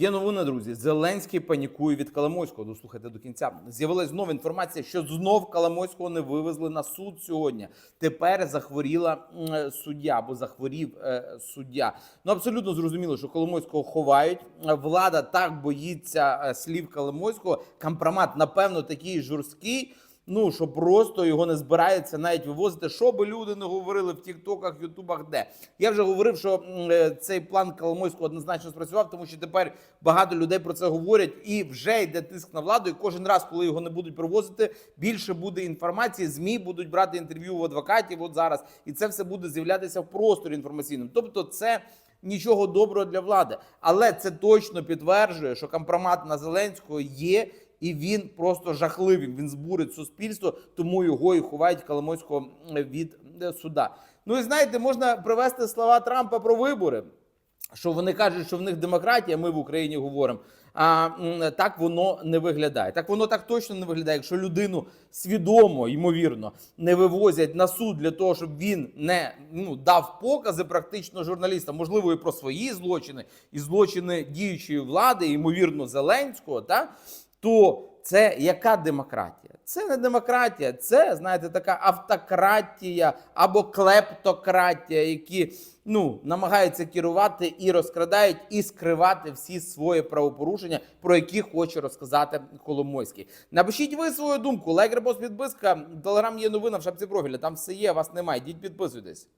Є новина, друзі. Зеленський панікує від Коломойського. Дослухайте до кінця. З'явилась знову інформація, що знов Коломойського не вивезли на суд сьогодні. Тепер захворіла м, суддя або захворів е, суддя. Ну абсолютно зрозуміло, що Коломойського ховають. Е, Влада так боїться е, слів Коломойського. Компромат, напевно, такий жорсткий. Ну що просто його не збирається навіть вивозити. Що би люди не говорили в Тіктоках, Ютубах, де я вже говорив, що е, цей план Коломойського однозначно спрацював, тому що тепер багато людей про це говорять, і вже йде тиск на владу. І кожен раз, коли його не будуть привозити, більше буде інформації. Змі будуть брати інтерв'ю у адвокатів. От зараз, і це все буде з'являтися в просторі інформаційному. Тобто, це. Нічого доброго для влади, але це точно підтверджує, що компромат на Зеленського є, і він просто жахливий. Він збурить суспільство, тому його і ховають Коломойського від е, суда. Ну і знаєте, можна привести слова Трампа про вибори. Що вони кажуть, що в них демократія, ми в Україні говоримо. А так воно не виглядає. Так воно так точно не виглядає. Якщо людину свідомо, ймовірно, не вивозять на суд для того, щоб він не ну, дав покази практично журналістам, можливо, і про свої злочини, і злочини діючої влади, ймовірно, Зеленського, та, то це яка демократія? Це не демократія, це, знаєте, така автократія або клептократія, які ну, намагаються керувати і розкрадають, і скривати всі свої правопорушення, про які хоче розказати Коломойський. Напишіть ви свою думку. Лайк, репост, підписка. Телеграм є новина в шапці профіля. Там все є, вас немає. Йдіть підписуйтесь.